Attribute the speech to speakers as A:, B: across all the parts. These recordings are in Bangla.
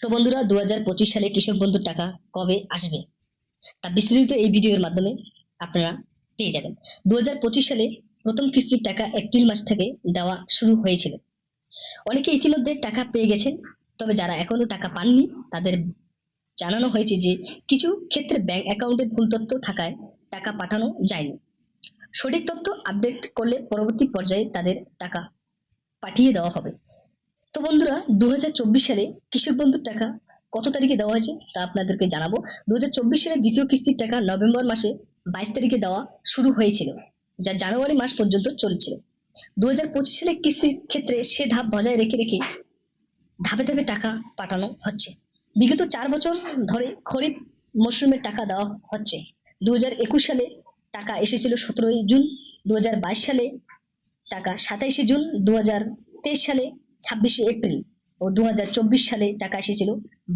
A: তো বন্ধুরা দু হাজার পঁচিশ সালে কৃষক বন্ধুর টাকা কবে আসবে? তা বিস্তারিত এই ভিডিওর মাধ্যমে আপনারা পেয়ে যাবেন। দু সালে প্রথম কিস্তির টাকা এপ্রিল মাস থেকে দেওয়া শুরু হয়েছিল। অনেকে ইতিমধ্যে টাকা পেয়ে গেছেন, তবে যারা এখনও টাকা পাননি, তাদের জানানো হয়েছে যে কিছু ক্ষেত্রে ব্যাংক অ্যাকাউন্টে ভুল তথ্য থাকায় টাকা পাঠানো যায়নি। সঠিক তথ্য আপডেট করলে পরবর্তী পর্যায়ে তাদের টাকা পাঠিয়ে দেওয়া হবে। তো বন্ধুরা দু হাজার চব্বিশ সালে কৃষক বন্ধুর টাকা কত তারিখে দেওয়া হয়েছে তা আপনাদেরকে জানাব। দু হাজার চব্বিশ সালে দ্বিতীয় কিস্তির টাকা নভেম্বর মাসে বাইশ তারিখে দেওয়া শুরু হয়েছিল, যা জানুয়ারি মাস পর্যন্ত চলছিল। দু হাজার পঁচিশ সালে কিস্তির ক্ষেত্রে সে ধাপ বজায় রেখে রেখে ধাপে ধাপে টাকা পাঠানো হচ্ছে। বিগত চার বছর ধরে খরিফ মরশুমে টাকা দেওয়া হচ্ছে। দু হাজার একুশ সালে টাকা এসেছিল সতেরোই জুন। দু হাজার বাইশ সালে টাকা সাতাইশে জুন। দু হাজার তেইশ সালে ছাব্বিশে এপ্রিল ও দু হাজার চব্বিশ সালে টাকা এসেছিল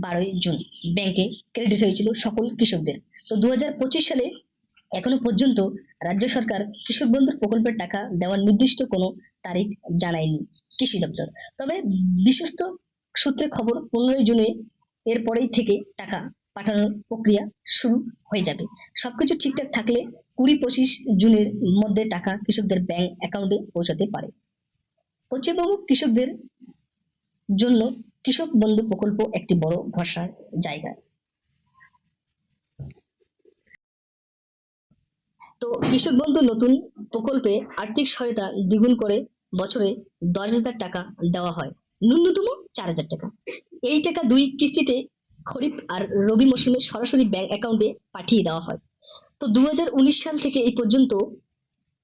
A: বারোই জুন। ব্যাংকে ক্রেডিট হয়েছিল সকল কৃষকদের। তো দু হাজার পঁচিশ সালে এখনও পর্যন্ত রাজ্য সরকার কৃষক বন্ধুর প্রকল্পের টাকা দেওয়ার নির্দিষ্ট কোনো তারিখ জানায়নি কৃষি দপ্তর। তবে বিশ্বস্ত সূত্রে খবর, পনেরোই জুনে এরপরেই থেকে টাকা পাঠানোর প্রক্রিয়া শুরু হয়ে যাবে। সবকিছু ঠিকঠাক থাকলে কুড়ি পঁচিশ জুনের মধ্যে টাকা কৃষকদের ব্যাংক অ্যাকাউন্টে পৌঁছাতে পারে। পশ্চিমবঙ্গ কৃষকদের জন্য কৃষক বন্ধু প্রকল্প একটি বড় ভরসার জায়গা। তো কৃষক বন্ধু নতুন প্রকল্পে আর্থিক সহায়তা দ্বিগুণ করে বছরে দশ হাজার টাকা দেওয়া হয়। ন্যূনতম চার হাজার টাকা। এই টাকা দুই কিস্তিতে খরিফ আর রবি মৌসুমে সরাসরি ব্যাংক অ্যাকাউন্টে পাঠিয়ে দেওয়া হয়। তো দু হাজার উনিশ সাল থেকে এই পর্যন্ত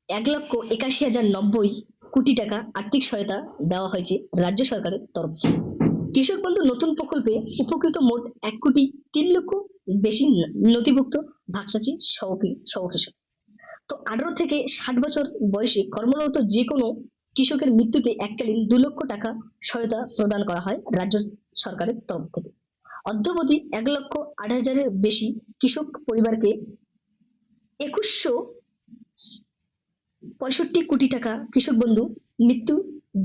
A: এক লক্ষ একাশি হাজার নব্বই কোটি টাকা আর্থিক সহায়তা দেওয়া হয়েছে রাজ্য সরকারের তরফ থেকে। কৃষক বন্ধু নতুন প্রকল্পে উপকৃত মোট এক কোটি তিন লক্ষ বেশি নথিভুক্ত ভাগচাষী সহ- সহকৃষক তো আঠারো থেকে ষাট বছর বয়সে কর্মরত যে কোনো কৃষকের মৃত্যুতে এককালীন দু লক্ষ টাকা সহায়তা প্রদান করা হয় রাজ্য সরকারের তরফ থেকে। অদ্যবধি এক লক্ষ আট হাজারের বেশি কৃষক পরিবারকে একুশশো পঁয়ষট্টি কোটি টাকা কৃষক বন্ধু মৃত্যু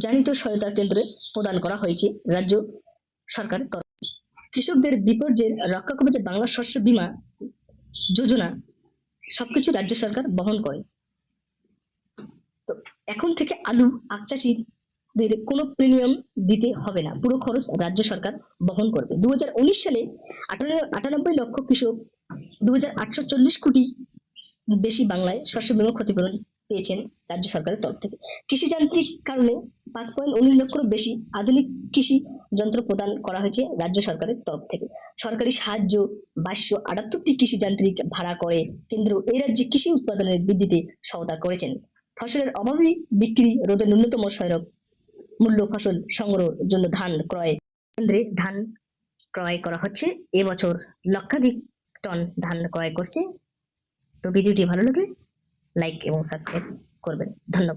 A: জানিত সহায়তা কেন্দ্রে প্রদান করা হয়েছে রাজ্য সরকারের তরফ কৃষকদের বিপর্যয়ের রক্ষা কবচে বাংলা শস্য বীমা যোজনা, সবকিছু রাজ্য সরকার বহন করে। তো এখন থেকে আলু, আখ চাষিদের কোনো প্রিমিয়াম দিতে হবে না। পুরো খরচ রাজ্য সরকার বহন করবে। দু হাজার উনিশ সালে আটানব্বই লক্ষ কৃষক দু হাজার আটশো চল্লিশ কোটি বেশি বাংলায় শস্য বীমা ক্ষতিপূরণ পেয়েছেন রাজ্য সরকারের তরফ থেকে। কৃষি যান্ত্রিক কারণে পাঁচ পয়েন্ট উনিশ লক্ষের বেশি আধুনিক কৃষি যন্ত্র প্রদান করা হয়েছে রাজ্য সরকারের তরফ থেকে। সরকারি সাহায্য বাইশশো আটাত্তরটি কৃষি যান্ত্রিক ভাড়া করে কেন্দ্র এই রাজ্যে কৃষি উৎপাদনের বৃদ্ধিতে সহায়তা করেছেন। ফসলের অভাবী বিক্রি রোধে ন্যূনতম সহায়ক মূল্য ফসল সংগ্রহের জন্য ধান ক্রয় কেন্দ্রে ধান ক্রয় করা হচ্ছে। এবছর লক্ষাধিক টন ধান ক্রয় করছে। তো ভিডিওটি ভালো লাগলে লাইক এবং সাবস্ক্রাইব করবেন। ধন্যবাদ।